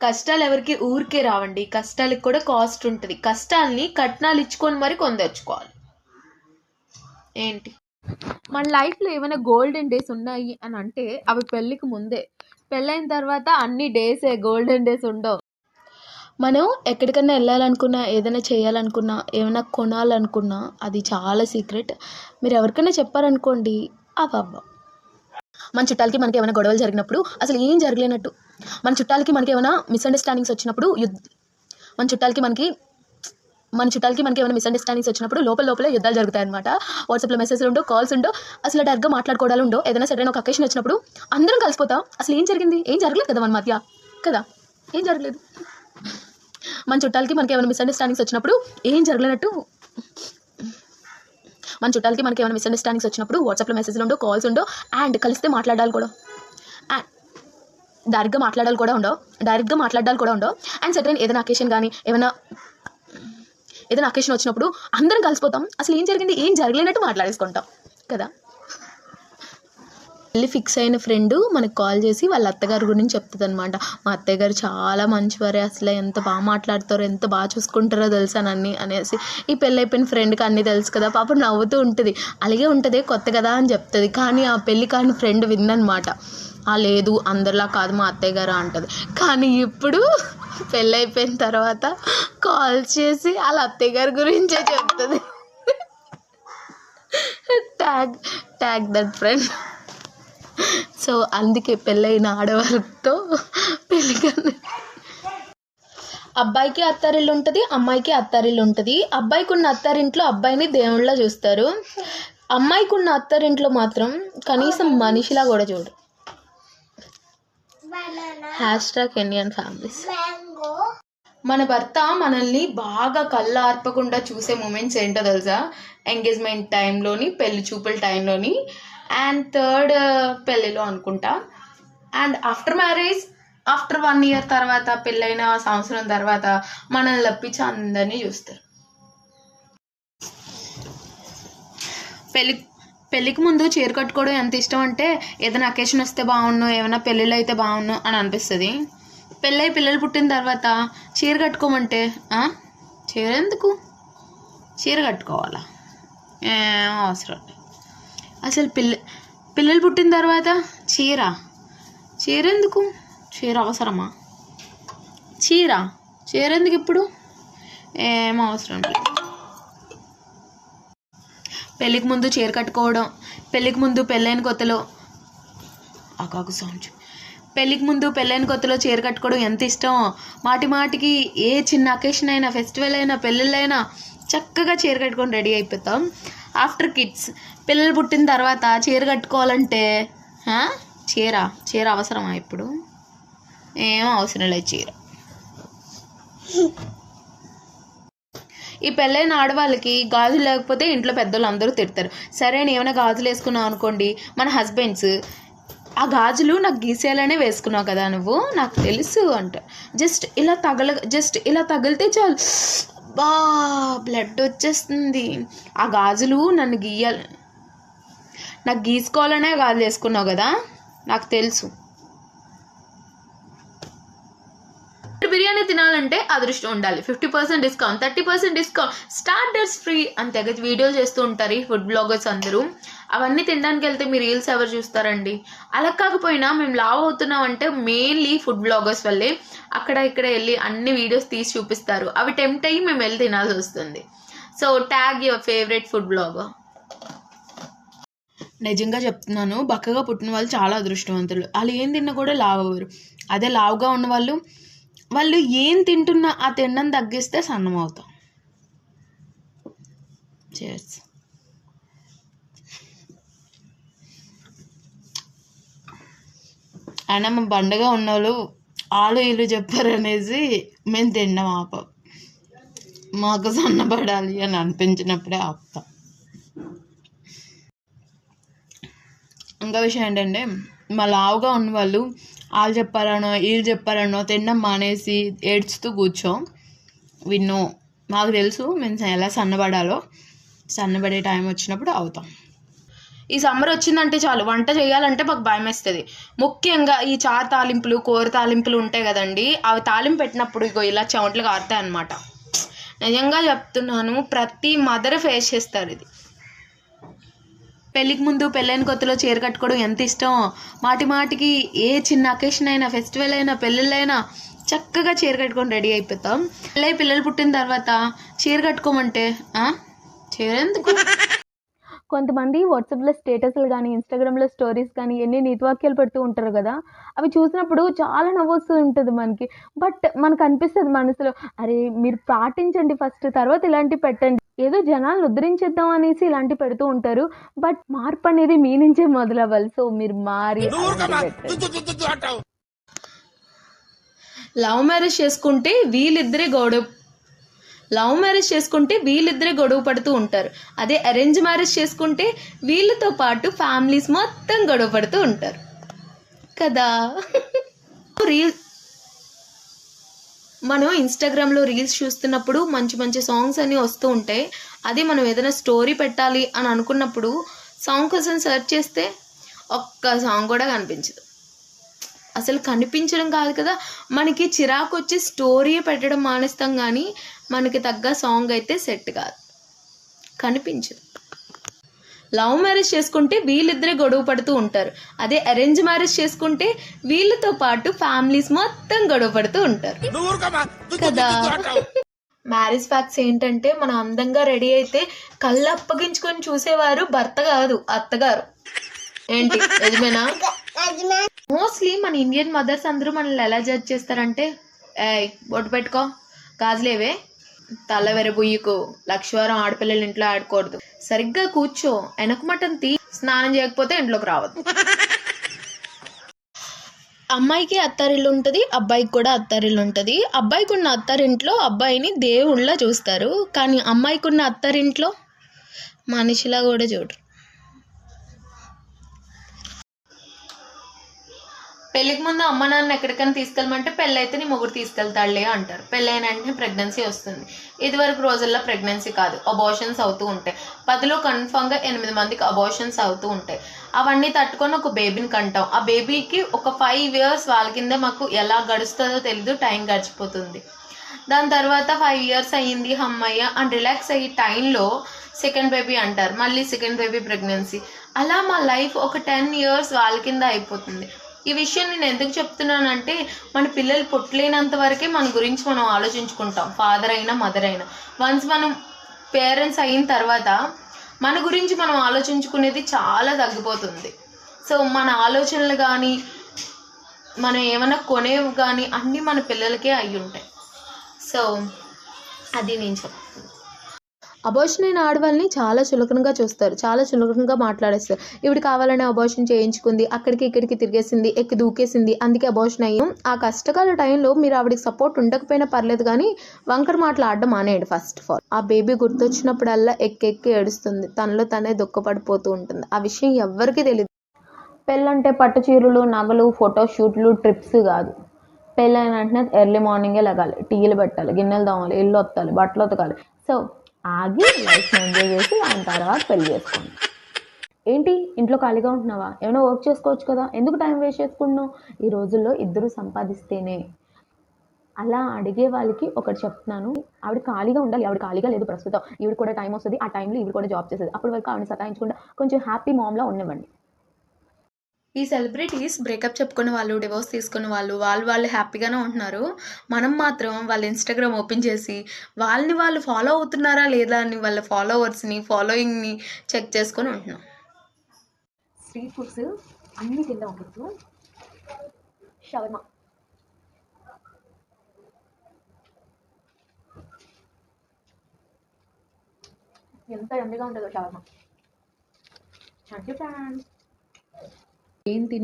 కష్టాలు ఎవరికి ఊరికే రావండి. కష్టాలకు కూడా కాస్ట్ ఉంటుంది. కష్టాల్ని కట్నాలు ఇచ్చుకొని మరి కొందర్చుకోవాలి ఏంటి? మన లైఫ్లో ఏమైనా గోల్డెన్ డేస్ ఉన్నాయి అని అంటే అవి పెళ్ళికి ముందే. పెళ్ళైన తర్వాత అన్ని డేసే గోల్డెన్ డేస్ ఉండవు. మనం ఎక్కడికన్నా వెళ్ళాలనుకున్నా ఏదైనా చేయాలనుకున్నా ఏమైనా కొనాలనుకున్నా అది చాలా సీక్రెట్. మీరు ఎవరికైనా చెప్పారనుకోండి అవ్వ మన చుట్టాలకి మనకి ఏమైనా గొడవలు జరిగినప్పుడు అసలు ఏం జరగలేనట్టు. మన చుట్టాలకి మనకి ఏమైనా మిస్అండర్స్టాండింగ్స్ వచ్చినప్పుడు యుద్ధ మన చుట్టాలకి మనకి మన చుట్టాలకి మనకి ఏమైనా మిస్అండర్స్టాండింగ్స్ వచ్చినప్పుడు లోపల లోపల యుద్ధాలు జరుగుతాయి అనమాట వాట్సాప్లో మెసేజ్లు ఉండో కాల్స్ ఉండో అసలు డైరెక్ట్గా మాట్లాడుకోవడాలు ఉండో ఏదైనా సరైన ఒక అకేషన్ వచ్చినప్పుడు అందరం కలిసిపోతాం. అసలు ఏం జరిగింది? ఏం జరగలేదు కదా మన మధ్య? కదా? ఏం జరగలేదు? మన చుట్టాలకి మనకి ఏమైనా మిస్అండర్స్టాండింగ్స్ వచ్చినప్పుడు ఏం జరగలేనట్టు మన చుట్టాలకి మనకి ఏమైనా మిస్అండర్స్టాండింగ్స్ వచ్చినప్పుడు వాట్సాప్లో మెసేజ్లు ఉండో కాల్స్ ఉండో అండ్ కలిస్తే మాట్లాడాలి కూడా. డైరెక్ట్గా మాట్లాడాలి కూడా ఉండవు. డైరెక్ట్గా మాట్లాడాలి కూడా ఉండవు. అండ్ సర్టైన్ ఏదైనా అకేషన్ కానీ ఏమైనా ఏదైనా అకేషన్ వచ్చినప్పుడు అందరం కలిసిపోతాం. అసలు ఏం జరిగింది? ఏం జరగలేనట్టు మాట్లాడేసుకుంటాం. కదా? మళ్ళీ ఫిక్స్ అయిన ఫ్రెండ్ మనకు కాల్ చేసి వాళ్ళ అత్తగారి గురించి చెప్తుంది అనమాట మా అత్తయ్య గారు చాలా మంచివారే. అసలు ఎంత బాగా మాట్లాడతారో ఎంత బాగా చూసుకుంటారో తెలుసా నన్ను అనేసి. ఈ పెళ్ళైపోయిన ఫ్రెండ్కి అన్నీ తెలుసు కదా. పాపం నవ్వుతూ ఉంటుంది. అలాగే ఉంటుంది కొత్త కదా అని చెప్తుంది. కానీ ఆ పెళ్ళి కాని ఫ్రెండ్ విందనమాట లేదు అందరిలా కాదు మా అత్తయ్య గారు అంటది. కానీ ఇప్పుడు పెళ్ళైపోయిన తర్వాత కాల్ చేసి వాళ్ళ అత్తయ్య గారి గురించే చెప్తుంది. Tag tag that friend so అందుకే పెళ్ళైన ఆడవాళ్ళతో పెళ్ళి కానీ. అబ్బాయికి అత్తారిల్లు ఉంటుంది అమ్మాయికి అత్తారిల్లు ఉంటుంది. అబ్బాయికి ఉన్న అత్తారింట్లో అబ్బాయిని దేవుళ్ళ చూస్తారు. అమ్మాయికి ఉన్న అత్తారింట్లో మాత్రం కనీసం మనిషిలా కూడా చూడు హ్యాష్ ట్యాగ్ ఇండియన్ ఫ్యామిలీస్ మన భర్త మనల్ని బాగా కళ్ళు ఆర్పకుండా చూసే మూమెంట్స్ ఏంటో తెలుసా? ఎంగేజ్మెంట్ టైంలోని పెళ్ళి చూపుల టైంలోని అండ్ థర్డ్ పెళ్ళిలో అనుకుంటా. And after marriage after one year తర్వాత పెళ్ళైన సంవత్సరం తర్వాత మనల్ని లప్పించి అందరినీ చూస్తారు. పెళ్ళి పెళ్ళికి ముందు చీర కట్టుకోవడం ఎంత ఇష్టం అంటే ఏదైనా అకేషన్ వస్తే బాగుండు ఏమైనా పెళ్ళిళ్ళు అయితే బాగుండు అని అనిపిస్తుంది. పెళ్ళై పిల్లలు పుట్టిన తర్వాత చీర కట్టుకోమంటే చీర ఎందుకు? చీర కట్టుకోవాలా? ఏం అవసరం. అసలు పిల్ల పిల్లలు పుట్టిన తర్వాత చీర? చీర ఎందుకు? చీర అవసరమా? చీర? చీర ఎందుకు ఇప్పుడు? ఏం అవసరం లేదు. పెళ్ళికి ముందు చీర కట్టుకోవడం పెళ్ళికి ముందు పెళ్ళైన కొత్తలో ఆకాకు సౌండ్ పెళ్ళికి ముందు పెళ్ళైన కొత్తలో చీర కట్టుకోవడం ఎంత ఇష్టం? మాటి మాటికి ఏ చిన్న అకేషన్ అయినా ఫెస్టివల్ అయినా పెళ్ళిళ్ళైనా చక్కగా చీర కట్టుకొని రెడీ అయిపోతాం. ఆఫ్టర్ కిడ్స్ పిల్లలు పుట్టిన తర్వాత చీర కట్టుకోవాలంటే చీర చీర అవసరమా ఇప్పుడు? ఏం అవసరం లేదు చీర. ఈ పెళ్ళైన ఆడవాళ్ళకి గాజులు లేకపోతే ఇంట్లో పెద్దలు అందరూ తిడతారు. సరే నేను ఏమైనా గాజులు వేసుకున్నావు అనుకోండి మన హస్బెండ్స్ ఆ గాజులు నాకు గీసేయాలనే వేసుకున్నావు కదా నువ్వు? నాకు తెలుసు అంట. జస్ట్ ఇలా తగల జస్ట్ ఇలా తగిలితే చాలు. బా బ్లడ్ వచ్చేస్తుంది. ఆ గాజులు నన్ను గీయాలి నాకు గీసుకోవాలనే గాజులు వేసుకున్నావు కదా? నాకు తెలుసు. బిర్యానీ తినాలంటే అదృష్టం ఉండాలి. Fifty percent discount thirty percent discount starters free అని తెగ వీడియోలు చేస్తూ ఉంటారు ఈ ఫుడ్ బ్లాగర్స్ అందరూ. అవన్నీ తినడానికి వెళ్తే మీ రీల్స్ ఎవరు చూస్తారండి? అలా కాకపోయినా మేము లావ్ అవుతున్నాం అంటే మెయిన్లీ ఫుడ్ బ్లాగర్స్ వల్లే అక్కడ ఇక్కడ వెళ్ళి అన్ని వీడియోస్ తీసి చూపిస్తారు. అవి టెంప్ట్ అయ్యి మేము వెళ్ళి తినాల్సి వస్తుంది. So tag your favourite food blogger నిజంగా చెప్తున్నాను బక్కగా పుట్టిన వాళ్ళు చాలా అదృష్టవంతులు. వాళ్ళు ఏం తిన్నా కూడా లావ్ అవ్వరు. అదే లావుగా ఉన్న వాళ్ళు ఏం తింటున్నా ఆ తిండం తగ్గిస్తే సన్నం అవుతాం చేస్ అయినా మా బండగా ఉన్నోళ్ళు ఆలు ఇల్లు చెప్పారు అనేసి మేము తిండం ఆపం. మాకు సన్నబడాలి అని అనిపించినప్పుడే ఆపుతాం. ఇంకా విషయం ఏంటంటే మా లావుగా ఉన్న వాళ్ళు వాళ్ళు చెప్పారనో వీళ్ళు చెప్పారనో తినడం మానేసి ఏడ్చుతూ కూర్చోం. విన్నో. మాకు తెలుసు మేము ఎలా సన్నబడాలో. సన్నబడే టైం వచ్చినప్పుడు అవుతాం. ఈ సమ్మర్ వచ్చిందంటే చాలు. వంట చేయాలంటే మాకు భయం వేస్తుంది. ముఖ్యంగా ఈ చారు తాలింపులు కూర తాలింపులు ఉంటాయి కదండి. అవి తాలింపు పెట్టినప్పుడు ఇగో ఇలా చెమట్లు కారుతాయి అనమాట నిజంగా చెప్తున్నాను ప్రతి మదర్ ఫేస్ చేస్తారు ఇది. పెళ్ళికి ముందు పెళ్ళైన కొత్తలో చీర కట్టుకోవడం ఎంత ఇష్టం? మాటి మాటికి ఏ చిన్న అకేషన్ అయినా ఫెస్టివల్ అయినా పెళ్ళిళ్ళైనా చక్కగా చీర కట్టుకొని రెడీ అయిపోతాం. పెళ్ళై పిల్లలు పుట్టిన తర్వాత చీర కట్టుకోమంటే ఆ? చీర ఎందుకు? కొంతమంది వాట్సాప్లో స్టేటస్లు కానీ ఇన్స్టాగ్రామ్లో స్టోరీస్ కానీ ఎన్ని నీతివాక్యాలు పెడుతూ ఉంటారు కదా అవి చూసినప్పుడు చాలా నవ్వొస్తూ ఉంటుంది మనకి. బట్ మనకు అనిపిస్తుంది మనసులో అరే మీరు పాటించండి ఫస్ట్ తర్వాత ఇలాంటివి పెట్టండి. ఏదో జనాలను ఉద్ధరించేద్దాం అనేసి ఇలాంటివి పెడుతూ ఉంటారు. బట్ మార్పు అనేది మీ నుంచే మొదలవ్వాలి. సో మీరు మారి. లవ్ మ్యారేజ్ చేసుకుంటే వీళ్ళిద్దరే గొడవ లవ్ మ్యారేజ్ చేసుకుంటే వీళ్ళిద్దరే గొడవ పడుతూ ఉంటారు. అదే అరేంజ్ మ్యారేజ్ చేసుకుంటే వీళ్ళతో పాటు ఫ్యామిలీస్ మొత్తం గొడవ పడుతూ ఉంటారు. కదా? రీల్ మనం ఇన్స్టాగ్రామ్లో రీల్స్ చూస్తున్నప్పుడు మంచి మంచి సాంగ్స్ అన్నీ వస్తూ ఉంటాయి. అదే మనం ఏదైనా స్టోరీ పెట్టాలి అని అనుకున్నప్పుడు సాంగ్ కోసం సెర్చ్ చేస్తే ఒక్క సాంగ్ కూడా కనిపించదు. అసలు కనిపించడం కాదు కదా? మనకి చిరాకు వచ్చి స్టోరీ పెట్టడం మానేస్తాం కానీ మనకి తగ్గ సాంగ్ అయితే సెట్ కాదు. కనిపించదు. లవ్ మ్యారేజ్ చేసుకుంటే వీళ్ళిద్దరే గొడవ పడుతూ ఉంటారు. అదే అరేంజ్ మ్యారేజ్ చేసుకుంటే వీళ్ళతో పాటు ఫ్యామిలీస్ మొత్తం గొడవ పడుతూ ఉంటారు. కదా? మ్యారేజ్ ఫ్యాక్ట్స్ ఏంటంటే మనం అందంగా రెడీ అయితే కళ్ళు అప్పగించుకొని చూసేవారు భర్త కాదు అత్తగారు. ఏంటి? నిజమేనా మోస్ట్లీ మన ఇండియన్ మదర్స్ అందరూ మనల్ని ఎలా జడ్జ్ చేస్తారంటే ఏయ్ బొట్టు పెట్టుకో. గాజులేవే? తల వెరబుయ్యకు. లక్షవారం ఆడపిల్లలు ఇంట్లో ఆడకూడదు. సరిగ్గా కూర్చో. వెనక మటన్ తీ. స్నానం చేయకపోతే ఇంట్లోకి రావద్దు. అమ్మాయికి అత్తారిల్లు ఉంటుంది అబ్బాయికి కూడా అత్తారిల్లు ఉంటుంది అబ్బాయికి ఉన్న అత్తారింట్లో అబ్బాయిని దేవుళ్ళ చూస్తారు. కానీ అమ్మాయికి ఉన్న అత్తారింట్లో మనిషిలా కూడా చూడరు. పెళ్ళికి ముందు అమ్మ నాన్న ఎక్కడికైనా తీసుకెళ్ళమంటే పెళ్ళైతే నీ మొగుడు తీసుకెళ్తాడులే అంటారు. పెళ్ళైన వెంటనే ప్రెగ్నెన్సీ వస్తుంది. ఇదివరకు రోజుల్లో ప్రెగ్నెన్సీ కాదు. అబోషన్స్ అవుతూ ఉంటాయి. పదిలో కన్ఫామ్గా ఎనిమిది మందికి అబోషన్స్ అవుతూ ఉంటాయి. అవన్నీ తట్టుకొని ఒక బేబీని కంటాం. ఆ బేబీకి ఒక ఫైవ్ ఇయర్స్ వాళ్ళ కింద మాకు ఎలా గడుస్తుందో తెలీదు. టైం గడిచిపోతుంది. దాని తర్వాత ఫైవ్ ఇయర్స్ అయ్యింది అమ్మయ్య. అండ్ రిలాక్స్ అయ్యే టైంలో సెకండ్ బేబీ అంటారు. మళ్ళీ సెకండ్ బేబీ ప్రెగ్నెన్సీ అలా మా లైఫ్ ఒక టెన్ ఇయర్స్ వాళ్ళ కింద అయిపోతుంది. ఈ విషయం నేను ఎందుకు చెప్తున్నానంటే మన పిల్లలు పుట్టలేనంత వరకే మన గురించి మనం ఆలోచించుకుంటాం. ఫాదర్ అయినా మదర్ అయినా. వన్స్ మనం పేరెంట్స్ అయిన తర్వాత మన గురించి మనం ఆలోచించుకునేది చాలా తగ్గిపోతుంది. సో మన ఆలోచనలు కానీ మనం ఏమైనా కొనేవి కానీ అన్నీ మన పిల్లలకే అయి ఉంటాయి సో అది నేను చెప్తాను అబోషన్ అయిన ఆడవాళ్ళని చాలా చులకనగా చూస్తారు. చాలా చులకనగా మాట్లాడేస్తారు. ఇవిడు కావాలనే అబోషన్ చేయించుకుంది. అక్కడికి ఇక్కడికి తిరిగేసింది. ఎక్కి దూకేసింది. అందుకే అబోషన్ అయ్యాం. ఆ కష్టకాల టైంలో మీరు ఆవిడకి సపోర్ట్ ఉండకపోయినా పర్లేదు కానీ వంకర మాటలు ఆడడం మానేయండి ఫస్ట్ ఆఫ్ ఆల్ ఆ బేబీ గుర్తొచ్చినప్పుడల్లా ఎక్కెక్కి ఏడుస్తుంది. తనలో తనే దుఃఖపడిపోతూ ఉంటుంది. ఆ విషయం ఎవ్వరికీ తెలియదు పెళ్ళంటే పట్టు చీరలు నగలు ఫోటోషూట్లు ట్రిప్స్ కాదు. పెళ్ళైన వెంటనే ఎర్లీ మార్నింగే లెగాలి. టీలు పెట్టాలి. గిన్నెలు తోమాలి. ఇల్లు వత్తాలి బట్టలు ఉతకాలి. సో ఆగి లైఫ్ ఎంజాయ్ చేసి దాని తర్వాత పెళ్ళి చేసుకోండి ఏంటి? ఇంట్లో ఖాళీగా ఉంటున్నావా? ఏమైనా వర్క్ చేసుకోవచ్చు కదా? ఎందుకు టైం వేస్ట్ చేసుకుంటున్నావు? ఈ రోజుల్లో ఇద్దరు సంపాదిస్తేనే. అలా అడిగే వాళ్ళకి ఒకటి చెప్తున్నాను. ఆవిడ ఖాళీగా ఉండాలి. ఆవిడ ఖాళీగా లేదు ప్రస్తుతం. ఈవిడ కూడా టైం వస్తుంది. ఆ టైంలో ఈవిడ కూడా జాబ్ చేసేది అప్పటి వరకు ఆవిడ సతాయించకుండా కొంచెం హ్యాపీ మామ్లా ఉండనివ్వండి. ఈ సెలబ్రిటీస్ బ్రేకప్ చెప్పుకున్న వాళ్ళు డివోర్స్ తీసుకున్న వాళ్ళు వాళ్ళు వాళ్ళు హ్యాపీగానే ఉంటున్నారు. మనం మాత్రం వాళ్ళ ఇన్స్టాగ్రామ్ ఓపెన్ చేసి వాళ్ళని వాళ్ళు ఫాలో అవుతున్నారా లేదా అని వాళ్ళ ఫాలోవర్స్ని ఫాలోయింగ్ని చెక్ చేసుకొని ఉంటున్నాం. స్ట్రీట్ ఫుడ్స్ అన్నీ తిందాం ఒకటి. షవర్మా. ఎంత ఎండగా ఉంటుందో షవర్మా. థ్యాంక్ యూ ఫ్రెండ్స్ ఏం తిని